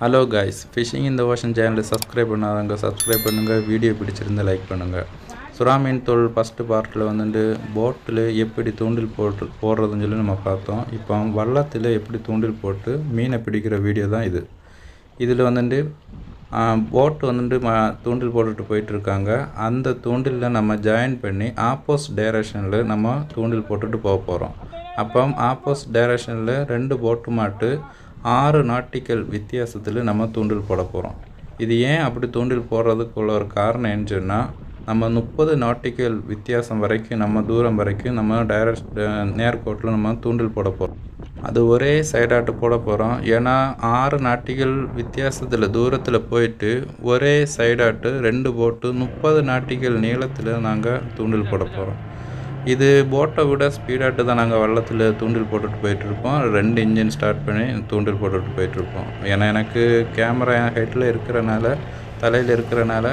Hello guys fishing இந்த ocean சேனலை subscribe பண்ணாதவங்க சப்ஸ்கிரைப் பண்ணுங்கள் வீடியோ பிடிச்சிருந்தா லைக் பண்ணுங்கள் சுறா மீன் தொழில் ஃபஸ்ட்டு பார்ட்டில் வந்துட்டு போட்டில் எப்படி தூண்டில் போட்டு போடுறதுன்னு சொல்லி நம்ம பார்த்தோம். இப்போ வள்ளத்தில் எப்படி தூண்டில் போட்டு மீனை பிடிக்கிற வீடியோ தான் இது. இதில் வந்துட்டு போட்டு வந்துட்டு ம தூண்டில் போட்டுட்டு போயிட்டுருக்காங்க. அந்த தூண்டிலில் நம்ம ஜாயின் பண்ணி ஆப்போஸ் டைரக்ஷனில் நம்ம தூண்டில் போட்டுட்டு போக போகிறோம் அப்போ ஆப்போஸ் டைரக்ஷனில் ரெண்டு போட்டு மாட்டு ஆறு நாட்டிக்கல் வித்தியாசத்தில் நம்ம தூண்டில் போட போகிறோம் இது ஏன் அப்படி தூண்டில் போடுறதுக்குள்ள ஒரு காரணம் என்னன்னு சொன்னால் நம்ம முப்பது நாட்டிக்கல் வித்தியாசம் வரைக்கும் நம்ம தூரம் வரைக்கும் நம்ம டைரக்ட் நேர்கோட்டில் நம்ம தூண்டில் போட போகிறோம் அது ஒரே சைடாட்டு போட போகிறோம் ஏன்னா ஆறு நாட்டிகள் வித்தியாசத்தில் தூரத்தில் போயிட்டு ஒரே சைடாட்டு ரெண்டு போட்டு முப்பது நாட்டிகள் நீளத்தில் நாங்கள் தூண்டில் போட போகிறோம் இது போட்டை விட ஸ்பீடாட்டு தான் நாங்கள் வள்ளத்தில் தூண்டில் போட்டுட்டு போயிட்டுருப்போம் ரெண்டு இன்ஜின் ஸ்டார்ட் பண்ணி தூண்டில் போட்டுட்டு போயிட்டுருப்போம் ஏன்னா எனக்கு கேமரா என் ஹைட்டில் இருக்கிறனால தலையில் இருக்கிறனால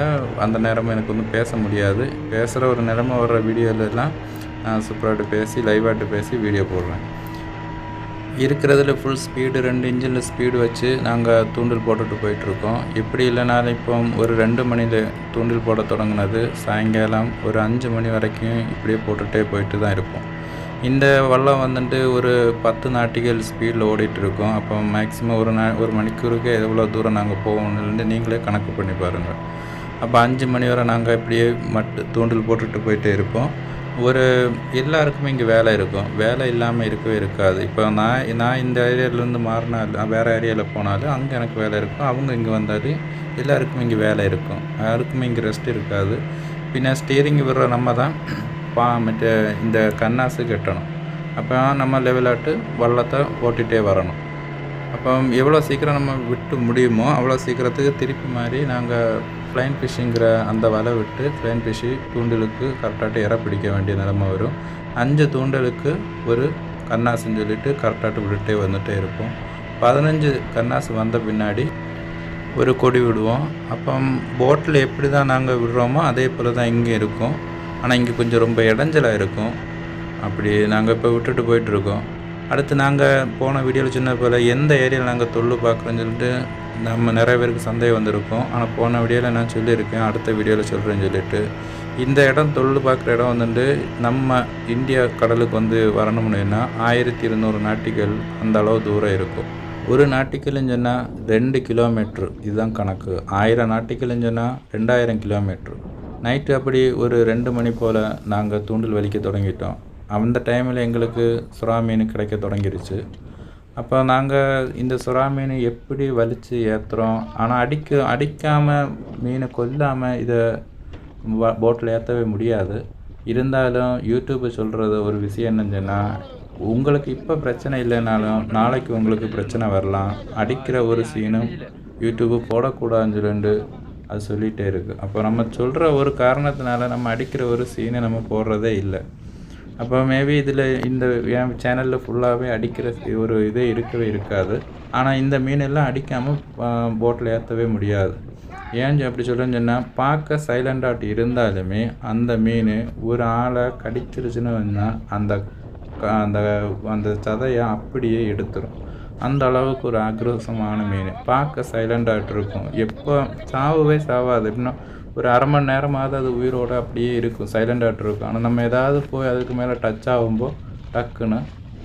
அந்த நேரம் எனக்கு ஒன்றும் பேச முடியாது. பேசுகிற ஒரு நிலமை வர்ற வீடியோலெல்லாம் நான் சூப்பராகிட்டு பேசி லைவாட்டு பேசி வீடியோ போடுறேன். இருக்கிறதுல ஃபுல் ஸ்பீடு ரெண்டு இன்ஜினில் ஸ்பீடு வச்சு நாங்கள் தூண்டில் போட்டுட்டு போயிட்டுருக்கோம். இப்படி இல்லைனாலும் இப்போ ஒரு ரெண்டு மணியில் தூண்டில் போட தொடங்கினது சாயங்காலம் ஒரு அஞ்சு மணி வரைக்கும் இப்படியே போட்டுகிட்டே போயிட்டு தான் இருப்போம். இந்த வல்லம் வந்துட்டு ஒரு பத்து நாட்டிகள் ஸ்பீடில் ஓடிட்டுருக்கோம். அப்போ மேக்ஸிமம் ஒரு நா ஒரு மணிக்கூருக்கு எவ்வளோ தூரம் நாங்கள் போகணுன்னு நீங்களே கணக்கு பண்ணி பாருங்கள் அப்போ அஞ்சு மணி வரை நாங்கள் இப்படியே மட்டு தூண்டில் போட்டுட்டு போயிட்டே இருப்போம். ஒரு எல்லாருக்குமே இங்கே வேலை இருக்கும். வேலை இல்லாமல் இருக்கவே இருக்காது. இப்போ நான் நான் இந்த ஏரியாவிலேருந்து மாறினாலும் வேறு ஏரியாவில் போனாலும் அங்கே எனக்கு வேலை இருக்கும். அவங்க இங்கே வந்தாலும் எல்லாருக்குமே இங்கே வேலை இருக்கும். யாருக்குமே இங்கே ரெஸ்ட் இருக்காது. பின்ன ஸ்டீரிங் விடுற நம்ம தான் பா மற்ற இந்த கண்ணாசு கட்டணும். அப்போ நம்ம லெவலாட்டு வள்ளத்தை ஓட்டிகிட்டே வரணும். அப்போ எவ்வளோ சீக்கிரம் நம்ம விட்டு முடியுமோ அவ்வளோ சீக்கிரத்துக்கு திருப்பி மாதிரி நாங்கள் ஃப்ளைன் ஃபிஷ்ஷுங்கிற அந்த வலை விட்டு ஃப்ளைன் ஃபிஷ்ஷு தூண்டலுக்கு கரெக்டாகிட்டு இற பிடிக்க வேண்டிய நிலமை வரும். அஞ்சு தூண்டலுக்கு ஒரு கண்ணாசுன்னு சொல்லிட்டு கரெக்டாகிட்டு விட்டுட்டே வந்துகிட்டே இருப்போம் பதினஞ்சு கண்ணாசு வந்த பின்னாடி ஒரு கொடி விடுவோம். அப்போ போட்டில் எப்படி தான் நாங்கள் விடுறோமோ அதே போல் தான் இங்கே இருக்கும். ஆனால் இங்கே கொஞ்சம் ரொம்ப இடைஞ்சலாக இருக்கும். அப்படி நாங்கள் இப்போ விட்டுட்டு போயிட்டுருக்கோம் அடுத்து நாங்கள் போன வீடியோவில் சொன்ன போல் எந்த ஏரியாவில் நாங்கள் தொல்லு பார்க்குறோன்னு சொல்லிட்டு நம்ம நிறைய பேருக்கு சந்தேகம் வந்திருக்கும். ஆனால் போன வீடியோவில் நான் சொல்லியிருக்கேன். அடுத்த வீடியோவில் சொல்கிறேன்னு சொல்லிட்டு. இந்த இடம் தொழில் பார்க்குற இடம் வந்துட்டு நம்ம இந்தியா கடலுக்கு வந்து வரணும்னா ஆயிரத்தி இருநூறு நாட்டிகள் அந்த அளவு தூரம் இருக்கும். ஒரு நாட்டிக்கல்னு சொன்னால் ரெண்டு கிலோமீட்ரு இதுதான் கணக்கு. ஆயிரம் நாட்டிக்கல்னு சொன்னால் ரெண்டாயிரம் கிலோமீட்ரு நைட்டு அப்படி ஒரு ரெண்டு மணி போல் நாங்கள் தூண்டில் வலிக்க தொடங்கிட்டோம். அந்த டைமில் எங்களுக்கு சுறா மீன் கிடைக்க தொடங்கிருச்சு. அப்போ நாங்கள் இந்த சுறா மீன் எப்படி வலித்து ஏற்றுறோம் ஆனால் அடிக்க அடிக்காமல் மீனை கொல்லாமல் இதை போட்டில் ஏற்றவே முடியாது. இருந்தாலும் யூடியூப்பு சொல்கிறது ஒரு விஷயம் என்னன்னு சொன்னால் உங்களுக்கு இப்போ பிரச்சனை இல்லைனாலும் நாளைக்கு உங்களுக்கு பிரச்சனை வரலாம். அடிக்கிற ஒரு சீனும் யூடியூப்பு போடக்கூடாதுன்னு சொல்லிட்டு அது சொல்லிகிட்டே இருக்குது அப்போ நம்ம சொல்கிற ஒரு காரணத்தினால நம்ம அடிக்கிற ஒரு சீனை நம்ம போடுறதே இல்லை. அப்போ மேபி இதில் இந்த என் சேனலில் ஃபுல்லாகவே அடிக்கிற ஒரு இதே இருக்கவே இருக்காது. ஆனால் இந்த மீனெல்லாம் அடிக்காமல் போட்டில் ஏற்றவே முடியாது. ஏன் அப்படி சொல்கிறேன்னு சொன்னால் பார்க்க சைலண்டாட் இருந்தாலுமே அந்த மீன் ஒரு ஆளை கடிச்சிருச்சுன்னு அந்த அந்த அந்த சதையை அப்படியே எடுத்துரும். அந்த அளவுக்கு ஒரு ஆக்ரோஷமான மீன். பார்க்க சைலண்டாகிட்டு இருக்கும். எப்போ சாவவே சாவாது. எப்படின்னா ஒரு அரை மணி நேரமாவது அது உயிரோடு அப்படியே இருக்கும் சைலண்டாகிட்டு இருக்கும். ஆனால் நம்ம ஏதாவது போய் அதுக்கு மேலே டச் ஆகும்போது டக்குன்னு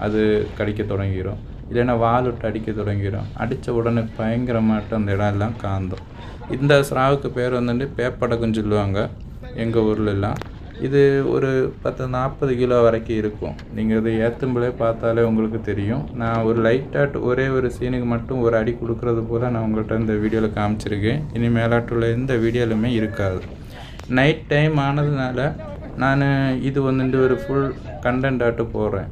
அது கடிக்க தொடங்கிடும் இல்லைன்னா வால் விட்டு அடிக்க தொடங்கிடும் அடித்த உடனே பயங்கரமாட்டு அந்த இடம் எல்லாம் காந்தோம். இந்த ஸ்ராவுக்கு பேர் வந்துட்டு பேப்படக்குன்னு சொல்லுவாங்க. எங்கள் ஊர்லெல்லாம் இது ஒரு பத்து நாற்பது கிலோ வரைக்கும் இருக்கும். நீங்கள் இதை ஏற்றும்போதே பார்த்தாலே உங்களுக்கு தெரியும். நான் ஒரு லைட்டாக ஒரே ஒரு சீனுக்கு மட்டும் ஒரு அடி கொடுக்குறது போல் நான் உங்கள்கிட்ட இந்த வீடியோவில் காமிச்சிருக்கேன். இனி மேலாட்டுள்ள எந்த வீடியோலுமே இருக்காது. நைட் டைம் ஆனதுனால நான் இது வந்துட்டு ஒரு ஃபுல் கண்டென்ட்டாட்டு போடுறேன்.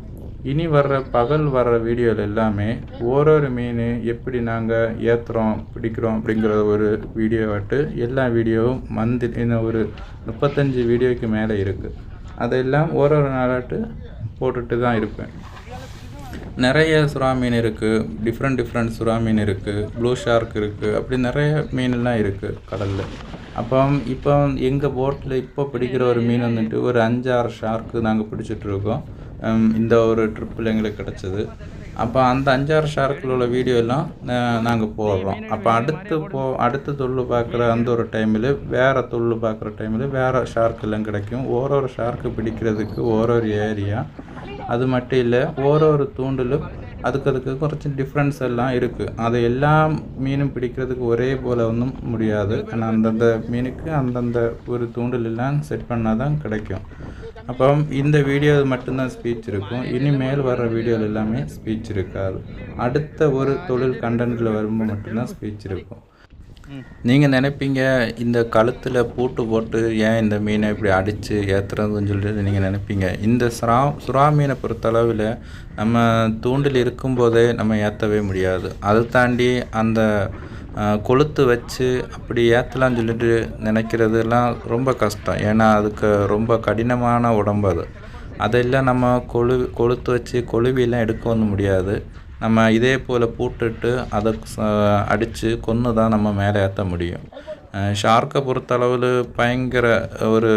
இனி வர்ற பகல் வர்ற வீடியோவில் எல்லாமே ஓரொரு மீன் எப்படி நாங்கள் ஏற்றுறோம் பிடிக்கிறோம் அப்படிங்கிற ஒரு வீடியோவாட்டு எல்லா வீடியோவும் மந்தி இன்னும் ஒரு முப்பத்தஞ்சு வீடியோவுக்கு மேலே இருக்குது அதெல்லாம் ஓரொரு நாளாட்டு போட்டுட்டு தான் இருப்பேன். நிறைய சுறா மீன் இருக்குது டிஃப்ரெண்ட் டிஃப்ரெண்ட் சுறா மீன் இருக்குது ப்ளூ ஷார்க் இருக்குது அப்படி நிறைய மீன்லாம் இருக்குது கடலில். அப்போ இப்போ எங்கள் போட்டில் இப்போ பிடிக்கிற ஒரு மீன் வந்துட்டு ஒரு அஞ்சாறு ஷார்க்கு நாங்கள் பிடிச்சிட்ருக்கோம் இந்த ஒரு ட்ரிப்பில் எங்களுக்கு கிடச்சிது அப்போ அந்த அஞ்சாறு ஷார்க்கில் உள்ள வீடியோ எல்லாம் நாங்கள் போடுறோம் அப்போ அடுத்து போ அடுத்த தொழில் பார்க்குற அந்த ஒரு டைமில் வேறு தொழில் பார்க்குற டைமில் வேறு ஷார்க்கெல்லாம் கிடைக்கும் ஓரொரு ஷார்க்கு பிடிக்கிறதுக்கு ஓரொரு ஏரியா அது மட்டும் இல்லை ஓரொரு தூண்டிலும் அதுக்கு அதுக்கு குறைச்சி டிஃப்ரென்ஸ் எல்லாம் இருக்குது அது எல்லா மீனும் பிடிக்கிறதுக்கு ஒரே போல் ஒன்றும் முடியாது ஆனால் அந்தந்த மீனுக்கு அந்தந்த ஒரு தூண்டிலெல்லாம் செட் பண்ணால் தான் கிடைக்கும் அப்போ இந்த வீடியோ மட்டும்தான் ஸ்பீச் இருக்கும். இனிமேல் வர்ற வீடியோவில் எல்லாமே ஸ்பீச் இருக்காது. அடுத்த ஒரு தொழில் கண்டென்ட்டில் வரும்போது மட்டும்தான் ஸ்பீச் இருக்கும். நீங்கள் நினைப்பீங்க இந்த கழுத்தில் பூட்டு போட்டு ஏன் இந்த மீனை இப்படி அடித்து ஏற்றுறதுன்னு சொல்லிட்டு நீங்கள் நினைப்பீங்க. இந்த சுறா சுறா மீனை பொறுத்தளவில் நம்ம தூண்டில் இருக்கும்போதே நம்ம ஏற்றவே முடியாது. அதை தாண்டி அந்த கொளுத்து வச்சு அப்படி ஏற்றலாம்னு சொல்லிட்டு நினைக்கிறதுலாம் ரொம்ப கஷ்டம். ஏன்னா அதுக்கு ரொம்ப கடினமான உடம்பு அது. அதெல்லாம் நம்ம கொழு கொளுத்து வச்சு கொழுவிலாம் எடுக்க வந்து முடியாது. நம்ம இதே போல் பூட்டுட்டு அதை அடித்து கொன்று தான் நம்ம மேலே ஏற்ற முடியும். ஷார்க்கை பொறுத்தளவில் பயங்கர ஒரு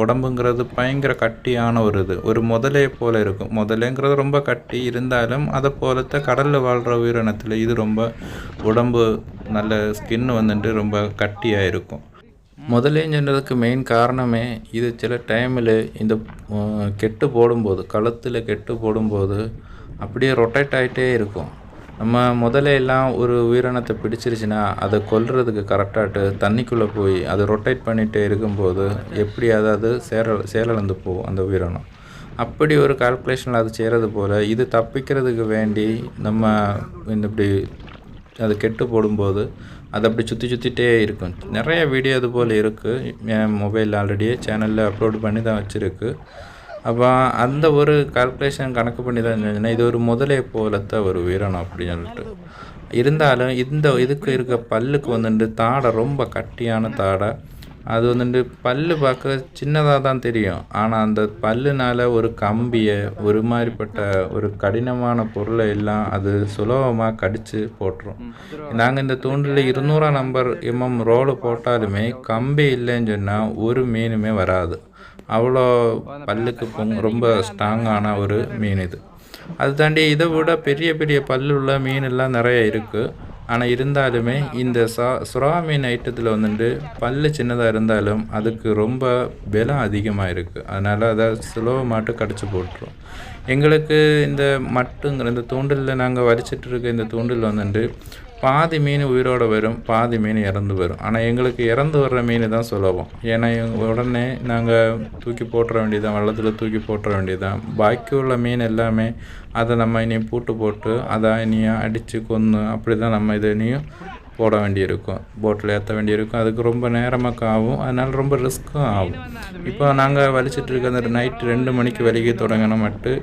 உடம்புங்கிறது பயங்கர கட்டியான ஒரு இது. ஒரு முதலையை போல் இருக்கும். முதலேங்கிறது ரொம்ப கட்டி இருந்தாலும் அதை போலத்த கடலில் வாழ்கிற உயிரினத்தில் இது ரொம்ப உடம்பு நல்ல ஸ்கின் வந்துட்டு ரொம்ப கட்டியாக இருக்கும். முதலேன்னு சொன்னதுக்கு மெயின் காரணமே இது சில டைமில் இந்த கெட்டு போடும்போது கழுத்தில் கெட்டு போடும்போது அப்படியே ரொட்டேட் ஆகிட்டே இருக்கும். நம்ம முதல்ல எல்லாம் ஒரு உயிரினத்தை பிடிச்சிருச்சுன்னா அதை கொல்றதுக்கு கரெக்டாகிட்டு தண்ணிக்குள்ளே போய் அதை ரொட்டேட் பண்ணிகிட்டே இருக்கும்போது எப்படி அதாவது சேர செயலிழந்து போகும் அந்த உயிரினம்? அப்படி ஒரு கால்குலேஷனில் அது செய்கிறது போல் இது தப்பிக்கிறதுக்கு வேண்டி நம்ம இந்த இப்படி அது கெட்டு போடும்போது அது அப்படி சுற்றி சுற்றிட்டே இருக்கும். நிறைய வீடியோ அது போல் இருக்குது என் மொபைலில் ஆல்ரெடியே சேனலில் அப்லோட் பண்ணி தான் வச்சுருக்கு. அப்போ அந்த ஒரு கால்குலேஷன் கணக்கு பண்ணி தான் செஞ்சேன்னா இது ஒரு முதலே போலத்த ஒரு உயிரினம் அப்படின்னு சொல்லிட்டு. இருந்தாலும் இந்த இதுக்கு இருக்க பல்லுக்கு வந்துட்டு தாடை ரொம்ப கட்டியான தாடை. அது வந்துட்டு பல்லு பார்க்க சின்னதாக தான் தெரியும். ஆனால் அந்த பல்லுனால ஒரு கம்பியை ஒரு மாதிரிப்பட்ட ஒரு கடினமான பொருளை எல்லாம் அது சுலபமாக கடித்து போட்டுரும். நாங்கள் இந்த தூண்டில் இருநூறாம் நம்பர் எம்எம் ரோடு போட்டாலுமே கம்பி இல்லைன்னு சொன்னால் ஒரு மீனுமே வராது. அவ்வளோ பல்லுக்கு பொங் ரொம்ப ஸ்ட்ராங்கான ஒரு மீன் இது. அது தாண்டி இதை விட பெரிய பெரிய பல்லு உள்ள மீன் எல்லாம் நிறைய இருக்குது ஆனால் இருந்தாலுமே இந்த சா சுறா மீன் ஐட்டத்தில் வந்துட்டு பல்லு சின்னதாக இருந்தாலும் அதுக்கு ரொம்ப விலை அதிகமாக இருக்குது அதனால் அதை சுலபமாட்டு கடிச்சு போட்டுரும். எங்களுக்கு இந்த மட்டுங்கிற இந்த தூண்டிலில் நாங்கள் வலிச்சிட்டு இருக்க இந்த தூண்டில் வந்துட்டு பாதி மீன் உயிரோடு வரும் பாதி மீன் இறந்து வரும். ஆனால் எங்களுக்கு இறந்து வர்ற மீன் தான் சுலபம். ஏன்னா உடனே நாங்கள் தூக்கி போட்டுற வேண்டியதான் வெள்ளத்தில் தூக்கி போட்டுற வேண்டியதான் பாக்கி உள்ள மீன் எல்லாமே அதை நம்ம இனி பூட்டு போட்டு அதை இனியும் அடித்து கொன்று அப்படி தான் நம்ம இதை இனியும் போட வேண்டியிருக்கும். போட்டில் ஏற்ற வேண்டியிருக்கும். அதுக்கு ரொம்ப நேரமாக ஆகும் அதனால் ரொம்ப ரிஸ்க்கும் ஆகும். இப்போ நாங்கள் வலிச்சிட்டு இருக்க அந்த நைட் ரெண்டு மணிக்கு வலிக்க தொடங்கின மட்டும்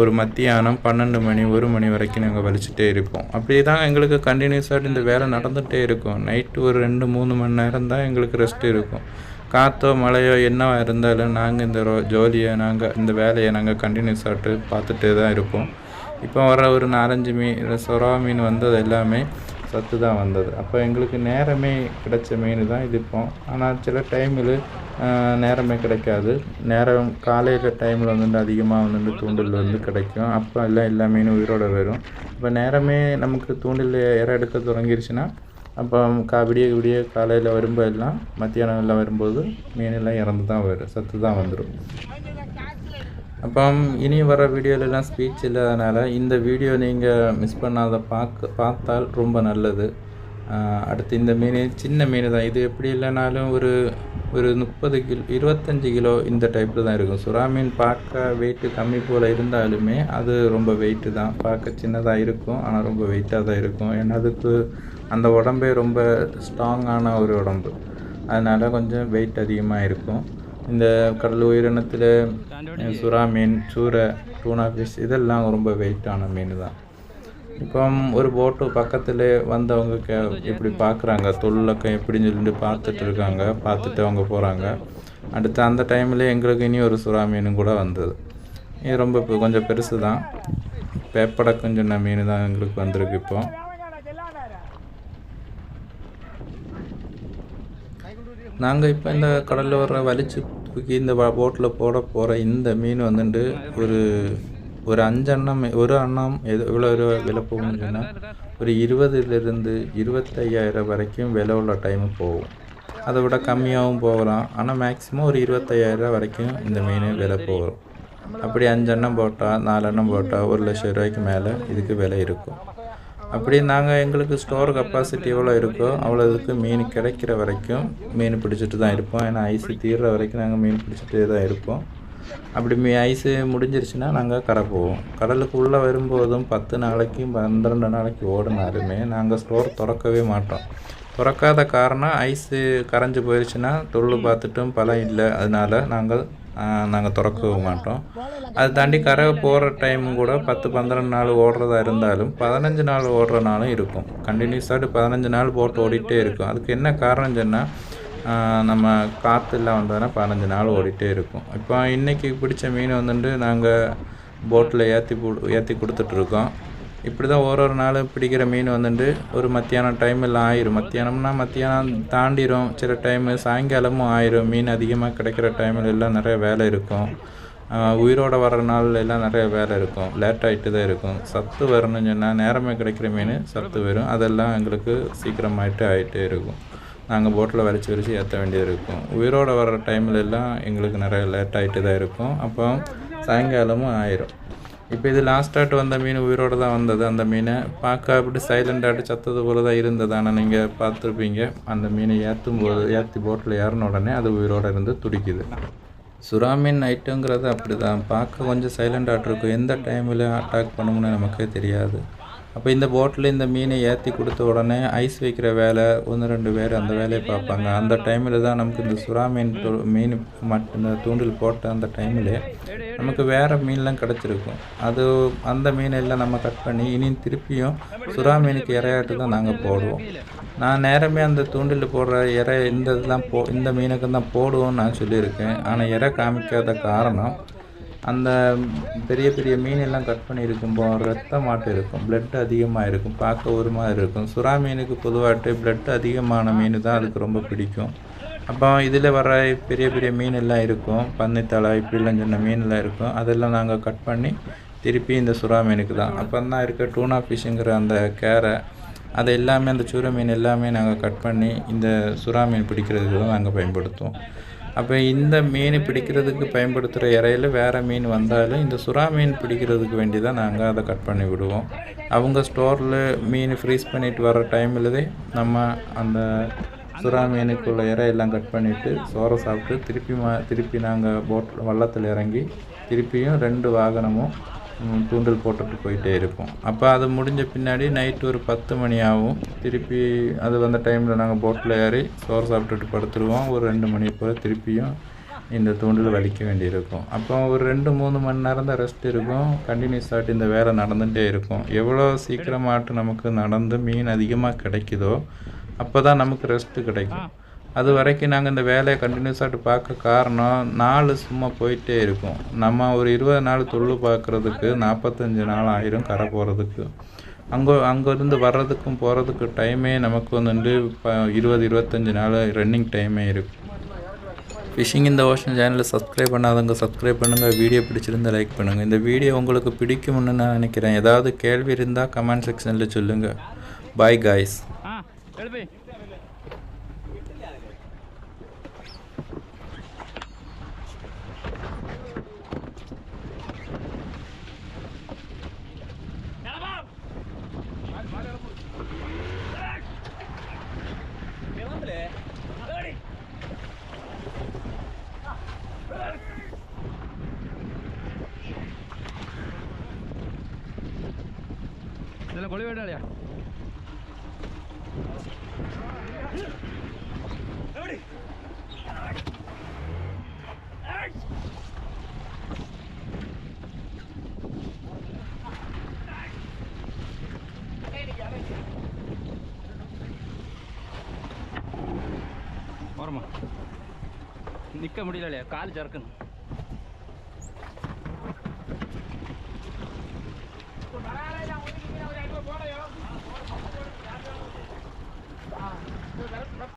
ஒரு மத்தியானம் பன்னெண்டு மணி ஒரு மணி வரைக்கும் நாங்கள் வலிச்சிட்டே இருப்போம். அப்படி தான் எங்களுக்கு கண்டினியூஸாக இந்த வேலை நடந்துகிட்டே இருக்கும். நைட்டு ஒரு ரெண்டு மூணு மணி நேரம் தான் எங்களுக்கு ரெஸ்ட் இருக்கும். காற்றோ மழையோ என்னவா இருந்தாலும் நாங்கள் இந்த ரோ ஜோலியை நாங்கள் இந்த வேலையை நாங்கள் கண்டினியூஸாகிட்டு பார்த்துட்டே தான் இருப்போம். இப்போ வர ஒரு நாலஞ்சு மீன் சொரா மீன் வந்தது எல்லாமே சத்து தான் வந்தது. அப்போ எங்களுக்கு நேரமே கிடைச்ச மீன் தான் இது இப்போ. ஆனால் சில டைமில் நேரமே கிடைக்காது. நேரம் காலையில் டைமில் வந்துட்டு அதிகமாக வந்துட்டு தூண்டில் வந்து கிடைக்கும். அப்போ எல்லாம் எல்லா மீனும் உயிரோட வரும் இப்போ நேரமே நமக்கு தூண்டில் இற எடுக்க தொடங்கிருச்சுன்னா அப்போ கா விடிய விடிய காலையில் வரும்போது எல்லாம் மத்தியானம் எல்லாம் வரும்போது மீன் எல்லாம் இறந்து தான் வரும் சத்து தான் வந்துடும் அப்போ இனி வர வீடியோலலாம் ஸ்பீச் இல்லாதனால இந்த வீடியோ நீங்கள் மிஸ் பண்ணாத பார்க்க பார்த்தால் ரொம்ப நல்லது. அடுத்து இந்த மீன் சின்ன மீன் தான். இது எப்படி இல்லைனாலும் ஒரு ஒரு முப்பது கிலோ இருபத்தஞ்சி கிலோ இந்த டைப்பில் தான் இருக்கும். சுறா மீன் பார்க்க வெயிட்டு கம்மி போல் இருந்தாலுமே அது ரொம்ப வெயிட்டு தான். பார்க்க சின்னதாக இருக்கும் ஆனால் ரொம்ப வெயிட்டாக தான் இருக்கும். ஏன்னா அதுக்கு அந்த உடம்பே ரொம்ப ஸ்ட்ராங்கான ஒரு உடம்பு. அதனால் கொஞ்சம் வெயிட் அதிகமாக இருக்கும். இந்த கடல் உயிரினத்தில் சுறா மீன் சூரை டூனா ஃபிஷ் இதெல்லாம் ரொம்ப வெயிட்டான மீன் தான் இப்போ ஒரு போட்டு பக்கத்தில் வந்தவங்க கே இப்படி பார்க்குறாங்க தொழிலக்கம் எப்படின்னு சொல்லிட்டு பார்த்துட்டு இருக்காங்க. பார்த்துட்டு அவங்க போகிறாங்க அடுத்து அந்த டைமில் எங்களுக்கு இனி ஒரு சுறா மீன் கூட வந்தது. இது ரொம்ப இப்போ கொஞ்சம் பெருசு தான் பேப்படக்கம் சொன்ன மீன் தான் எங்களுக்கு வந்திருக்கு இப்போ. நாங்கள் இப்போ இந்த கடலில் வர வலிச்சு தூக்கி இந்த போட்டில் போட போகிற இந்த மீன் வந்துட்டு ஒரு ஒரு அஞ்சு அண்ணம் ஒரு அண்ணம் எது எவ்வளோ ரூபா விலை போகும்னு சொன்னால் ஒரு இருபதுலேருந்து இருபத்தையாயிரம் வரைக்கும் விலை உள்ள டைமு போகும். அதை விட கம்மியாகவும் போகலாம். ஆனால் மேக்ஸிமம் ஒரு இருபத்தையாயிரம் வரைக்கும் இந்த மீன் விலை போகும். அப்படி அஞ்சு அண்ணம் போட்டால் நாலு அண்ணம் போட்டால் ஒரு லட்சம் ரூபாய்க்கு மேலே இதுக்கு விலை இருக்கும். அப்படி நாங்கள் எங்களுக்கு ஸ்டோர் கெப்பாசிட்டி எவ்வளோ இருக்கோ அவ்வளோ இதுக்கு மீன் கிடைக்கிற வரைக்கும் மீன் பிடிச்சிட்டு தான் இருப்போம். ஏன்னா ஐஸு தீர்ற வரைக்கும் நாங்கள் மீன் பிடிச்சிட்டே தான் இருப்போம். அப்படி மீ ஐஸு முடிஞ்சிருச்சுன்னா நாங்கள் கரை போவோம். கடலுக்கு உள்ளே வரும்போதும் பத்து நாளைக்கு பன்னிரெண்டு நாளைக்கு ஓடினாலுமே நாங்கள் ஸ்டோர் திறக்கவே மாட்டோம். திறக்காத காரணம் ஐஸு கரைஞ்சி போயிடுச்சுன்னா தொழில் பார்த்துட்டும் பலம் இல்லை. அதனால நாங்கள் நாங்கள் திறக்கவும் மாட்டோம். அதை தாண்டி கரை போகிற டைம் கூட பத்து பன்னிரெண்டு நாள் ஓடுறதா இருந்தாலும் பதினஞ்சு நாள் ஓடுற நாளும் இருக்கும். கண்டினியூஸாக பதினஞ்சு நாள் போட்டு ஓடிட்டே இருக்கும். அதுக்கு என்ன காரணம் சொன்னால் நம்ம காற்றுலாம் வந்ததுன்னா பதினஞ்சு நாள் ஓடிட்டே இருக்கும். இப்போ இன்றைக்கி பிடிச்ச மீன் வந்துட்டு நாங்கள் போட்டில் ஏற்றி ஏற்றி கொடுத்துட்ருக்கோம் இப்படி தான் ஒரு ஒரு நாளும் பிடிக்கிற மீன் வந்துட்டு ஒரு மத்தியானம் டைமில் ஆயிரும். மத்தியானம்னா மத்தியானம் தாண்டிரும். சில டைமு சாயங்காலமும் ஆயிரும். மீன் அதிகமாக கிடைக்கிற டைமில் எல்லாம் நிறைய வேலை இருக்கும். உயிரோட வர்ற நாள் எல்லாம் நிறைய வேலை இருக்கும். லேட் ஆகிட்டு தான் இருக்கும். சத்து வரணும்னு சொன்னால் நேரமே கிடைக்கிற மீன் சத்து வரும். அதெல்லாம் எங்களுக்கு சீக்கிரமாயிட்டு ஆகிட்டே இருக்கும். நாங்கள் போட்டில் வலிச்சு வலிச்சு ஏற்ற வேண்டியது இருக்கும். உயிரோட வர்ற டைமில் எல்லாம் எங்களுக்கு நிறைய லேட் ஆகிட்டு தான் இருக்கும். அப்போ சாயங்காலமும் ஆயிரும். இப்போ இது லாஸ்ட்டாட்டு வந்த மீன் உயிரோடு தான் வந்தது. அந்த மீனை பார்க்க அப்படி சைலண்டாகிட்டு சத்தது போல தான் இருந்தது. ஆனால் நீங்கள் பார்த்துருப்பீங்க அந்த மீனை ஏற்றும் போது ஏற்றி போட்டில் ஏறின உடனே அது உயிரோடு இருந்து துடிக்குது. சுறா மீன் ஐட்டங்கிறது அப்படி தான் பார்க்க கொஞ்சம் சைலண்டாகிட்டு இருக்கும். எந்த டைமில் அட்டாக் பண்ணணும்னு நமக்கே தெரியாது. அப்போ இந்த போட்டில் இந்த மீனை ஏற்றி கொடுத்த உடனே ஐஸ் வைக்கிற வேலை ஒன்று ரெண்டு பேர் அந்த வேலையை பார்ப்பாங்க. அந்த டைமில் தான் நமக்கு இந்த சுறா மீன் மீன் மட் இந்த தூண்டில் போட்ட அந்த டைமில் நமக்கு வேறு மீன்லாம் கிடச்சிருக்கும். அது அந்த மீனெல்லாம் நம்ம கட் பண்ணி இனி திருப்பியும் சுறா மீனுக்கு இறையாட்டு தான் நாங்கள் போடுவோம். நான் நேரமே அந்த தூண்டில் போடுற இறை இந்த இதெல்லாம் போ இந்த மீனுக்கு தான் போடுவோம்னு நான் சொல்லியிருக்கேன். ஆனால் இறை காமிக்காத காரணம் அந்த பெரிய பெரிய மீன் எல்லாம் கட் பண்ணி இருக்கும்போது ரத்தமாட்டம் இருக்கும். பிளட் அதிகமாக இருக்கும் பார்க்க ஒரு மாதிரி இருக்கும். சுறா மீனுக்கு பொதுவாட்டு பிளட் அதிகமான மீன் தான் அதுக்கு ரொம்ப பிடிக்கும். அப்போ இதில் வர பெரிய பெரிய மீன் எல்லாம் இருக்கும். பன்னித்தலை இப்படிலாம் சொன்ன மீன்லாம் இருக்கும். அதெல்லாம் நாங்கள் கட் பண்ணி திருப்பி இந்த சுறா மீனுக்கு தான். அப்போ தான் இருக்க டூனா ஃபிஷ்ஷுங்கிற அந்த கேரை அதை எல்லாமே அந்த சூரை மீன் எல்லாமே நாங்கள் கட் பண்ணி இந்த சுறா மீன் பிடிக்கிறதுக்கு தான் நாங்கள் பயன்படுத்துவோம். அப்போ இந்த மீன் பிடிக்கிறதுக்கு பயன்படுத்துகிற இறையில் வேறு மீன் வந்தாலும் இந்த சுறா மீன் பிடிக்கிறதுக்கு வேண்டி தான் நாங்கள் அதை கட் பண்ணி விடுவோம். அவங்க ஸ்டோரில் மீன் ஃப்ரீஸ் பண்ணிட்டு வர டைமில்தே நம்ம அந்த சுறா மீனுக்குள்ள இறையெல்லாம் கட் பண்ணிவிட்டு சோறை சாப்பிட்டு திருப்பி மா திருப்பி நாங்கள் போட் வள்ளத்தில் இறங்கி திருப்பியும் ரெண்டு வாகனமும் தூண்டல் போட்டுட்டு போயிட்டே இருப்போம் அப்போ அது முடிஞ்ச பின்னாடி நைட்டு ஒரு பத்து மணி ஆகும். திருப்பி அது வந்த டைமில் நாங்கள் போட்டில் ஏறி சோறு சாப்பிட்டுட்டு படுத்துருவோம். ஒரு ரெண்டு மணி போல் திருப்பியும் இந்த தூண்டில் வலிக்க வேண்டியிருக்கும். அப்போ ஒரு ரெண்டு மூணு மணி நேரம் தான் ரெஸ்ட் இருக்கும். கண்டினியூஸ் ஆகிட்டு இந்த வேலை நடந்துகிட்டே இருக்கும். எவ்வளோ சீக்கிரமாட்டு நமக்கு நடந்து மீன் அதிகமாக கிடைக்குதோ அப்போ தான் நமக்கு ரெஸ்ட்டு கிடைக்கும். அது வரைக்கும் நாங்கள் இந்த வேலையை கண்டினியூஸாகிட்டு பார்க்க காரணம் நாள் சும்மா போயிட்டே இருக்கும். நம்ம ஒரு இருபது நாள் தொழில் பார்க்குறதுக்கு நாற்பத்தஞ்சு நாள் ஆயிரும் கரை போகிறதுக்கு அங்கே அங்கேருந்து வர்றதுக்கும் போகிறதுக்கு டைமே நமக்கு வந்துட்டு இப்போ இருபது இருபத்தஞ்சி நாள் ரன்னிங் டைமே இருக்கும் ஃபிஷிங் இந்த ஓஷன் சேனலில் சப்ஸ்கிரைப் பண்ணாதவங்க சப்ஸ்கிரைப் பண்ணுங்கள் வீடியோ பிடிச்சிருந்தால் லைக் பண்ணுங்கள் இந்த வீடியோ உங்களுக்கு பிடிக்கும்னு நான் நினைக்கிறேன். ஏதாவது கேள்வி இருந்தால் கமெண்ட் செக்ஷனில் சொல்லுங்கள் பாய் காய்ஸ் പൊളി വേണ്ട കളിയാ. ഓർമ്മ. നിക്ക முடியலையா கால் ஜறக்கணும்